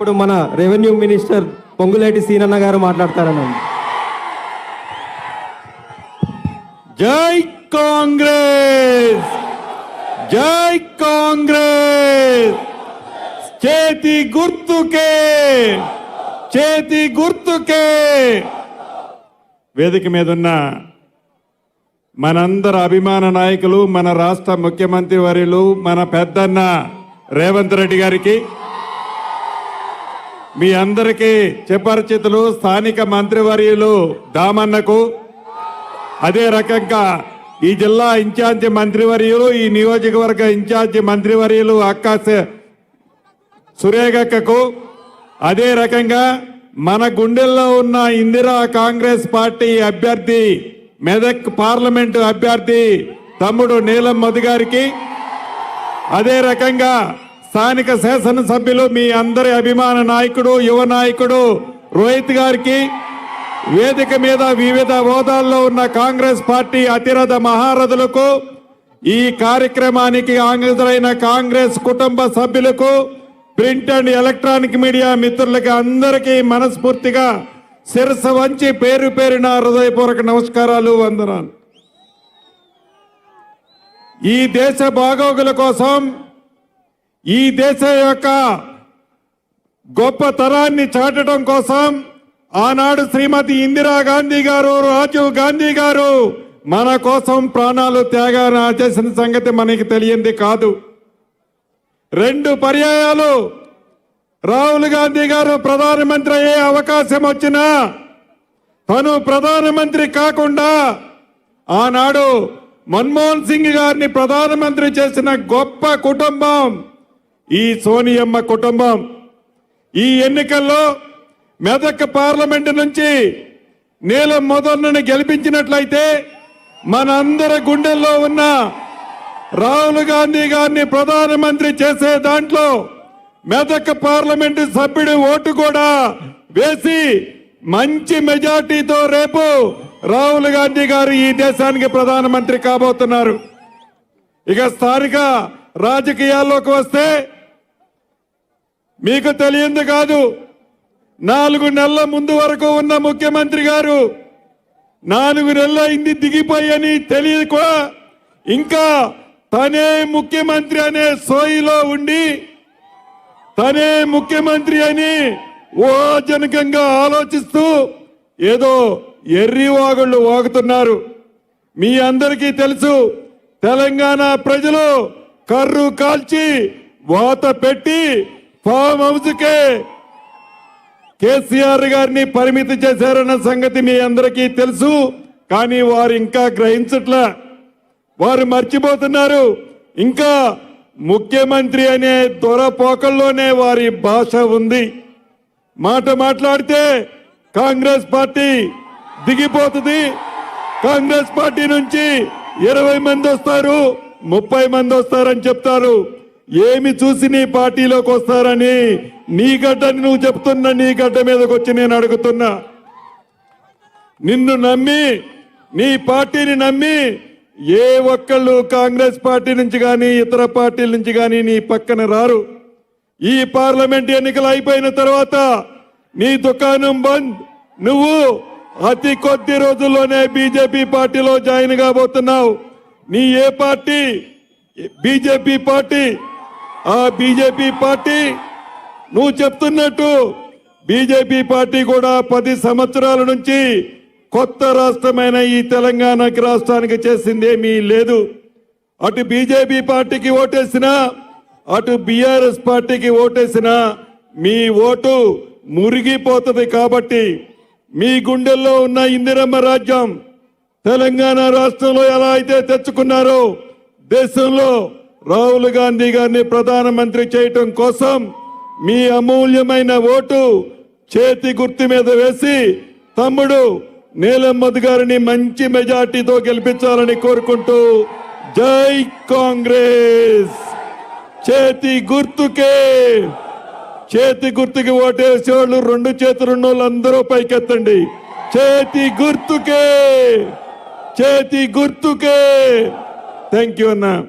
ఇప్పుడు మన revenue minister Ponguleti సీనన్న గారు మాట్లాడతారని జై కాంగ్రెస్! జై కాంగ్రెస్! చేతి గుర్తుకే! చేతి గుర్తుకే! వేదిక మీద ఉన్న మనందరి అభిమాన నాయకులు మన రాష్ట్ర ముఖ్యమంత్రి వర్యులు మన పెద్దన్న రేవంత్ రెడ్డి గారికి మీ అందరికీ చిపరిచితులు స్థానిక మంత్రివర్యులు దామన్నకు. అదే రకంగా ఈ జిల్లా ఇన్ఛార్జి మంత్రివర్యులు ఈ నియోజకవర్గ ఇన్ఛార్జి మంత్రివర్యులు అక్క స- సురేఖక్కకు అదే రకంగా మన గుండెల్లో ఉన్న ఇందిరా కాంగ్రెస్ పార్టీ అభ్యర్థి మెదక్ పార్లమెంటు అభ్యర్థి తమ్ముడు నీలం మధు గారికి. అదే రకంగా స్థానిక శాసనసభ్యులు మీ అందరి అభిమాన నాయకుడు యువ నాయకుడు రోహిత్ గారికి వేదిక మీద వివిధ హోదాల్లో ఉన్న కాంగ్రెస్ పార్టీ అతిరథ మహారథులకు ఈ కార్యక్రమానికి హాజరైన కాంగ్రెస్ కుటుంబ సభ్యులకు ప్రింట్ అండ్ ఎలక్ట్రానిక్ మీడియా మిత్రులకి అందరికీ మనస్ఫూర్తిగా శిరస వంచి పేరు పేరిన హృదయపూర్వక నమస్కారాలు వందనాలు. ఈ దేశ బాగోగుల కోసం ఈ దేశ యొక్క గొప్ప తరాన్ని చాటడం కోసం ఆనాడు శ్రీమతి ఇందిరాగాంధీ గారు రాజీవ్ గాంధీ గారు మన కోసం ప్రాణాలు త్యాగాన్ని చేసిన సంగతి మనకి తెలియంది కాదు. రెండు పర్యాయాలు. రాహుల్ గాంధీ గారు ప్రధానమంత్రి అయ్యే అవకాశం వచ్చినా తను ప్రధానమంత్రి కాకుండా ఆనాడు మన్మోహన్ సింగ్ గారిని ప్రధానమంత్రి చేసిన గొప్ప కుటుంబం ఈ సోనియమ్మ కుటుంబం ఈ ఎన్నికల్లో మెదక్ పార్లమెంటు నుంచి నీలం మొదలను గెలిపించినట్లయితే మనందరి గుండెల్లో ఉన్న రాహుల్ గాంధీ గారిని ప్రధానమంత్రి చేసే దాంట్లో మెదక్ పార్లమెంటు సభ్యుడి ఓటు కూడా వేసి మంచి మెజార్టీతో రేపు రాహుల్ గాంధీ గారు ఈ దేశానికి ప్రధానమంత్రి కాబోతున్నారు. ఇక స్థానిక రాజకీయాల్లోకి వస్తే మీకు తెలియంది కాదు. నాలుగు నెలల ముందు వరకు ఉన్న ముఖ్యమంత్రి గారు నాలుగు నెలల అయింది దిగిపోయని తెలియక ఇంకా తనే ముఖ్యమంత్రి అనే సోయిలో ఉండి తనే ముఖ్యమంత్రి అని ఓజనకంగా ఆలోచిస్తూ ఏదో ఎర్రి వాగుళ్ళు వాగుతున్నారు. మీ అందరికీ తెలుసు తెలంగాణ ప్రజలు కర్రు కాల్చి వాత పెట్టి ఫామ్ హౌస్కే కేసీఆర్ గారిని పరిమితి చేశారన్న సంగతి మీ అందరికీ తెలుసు కానీ వారు ఇంకా గ్రహించట్లే. వారు మర్చిపోతున్నారు. ఇంకా ముఖ్యమంత్రి అనే దొరపోకల్లోనే వారి భాష ఉంది. మాట మాట్లాడితే కాంగ్రెస్ పార్టీ దిగిపోతుంది. కాంగ్రెస్ పార్టీ నుంచి ఇరవై మంది వస్తారు ముప్పై మంది వస్తారని చెప్తారు. ఏమి చూసి నీ పార్టీలోకి వస్తారని నీ గడ్డని నువ్వు చెప్తున్నా నీ గడ్డ మీదకి వచ్చి నేను అడుగుతున్నా. నిన్ను నమ్మి నీ పార్టీని నమ్మి ఏ ఒక్కళ్ళు కాంగ్రెస్ పార్టీ నుంచి కానీ ఇతర పార్టీల నుంచి కానీ నీ పక్కన రారు. ఈ పార్లమెంట్ ఎన్నికలు అయిపోయిన తర్వాత నీ దుకాణం బంద్. నువ్వు అతి కొద్ది రోజుల్లోనే బీజేపీ పార్టీలో జాయిన్ కాబోతున్నావు. నీ ఏ పార్టీ? BJP party. ఆ బీజేపీ పార్టీ నువ్వు చెప్తున్నట్టు బీజేపీ పార్టీ కూడా పది సంవత్సరాల నుంచి కొత్త రాష్ట్రమైన ఈ తెలంగాణకి రాష్ట్రానికి చేసింది ఏమీ లేదు. అటు బీజేపీ పార్టీకి ఓటేసినా అటు బీఆర్ఎస్ పార్టీకి ఓటేసినా మీ ఓటు మురిగిపోతుంది కాబట్టి మీ గుండెల్లో ఉన్న ఇందిరమ్మ రాజ్యం తెలంగాణ రాష్ట్రంలో ఎలా అయితే తెచ్చుకున్నారో దేశంలో రాహుల్ గాంధీ గారిని ప్రధానమంత్రి చేయటం కోసం మీ అమూల్యమైన ఓటు చేతి గుర్తు మీద వేసి తమ్ముడు నీలమ్మద్ గారిని మంచి మెజార్టీతో గెలిపించాలని కోరుకుంటూ జై కాంగ్రెస్. చేతి గుర్తుకే. చేతి గుర్తుకి ఓటేసేవాళ్ళు రెండు చేతులున్న వాళ్ళందరూ పైకెత్తండి. చేతి గుర్తుకే. చేతి గుర్తుకే. థ్యాంక్ యూ అన్నా.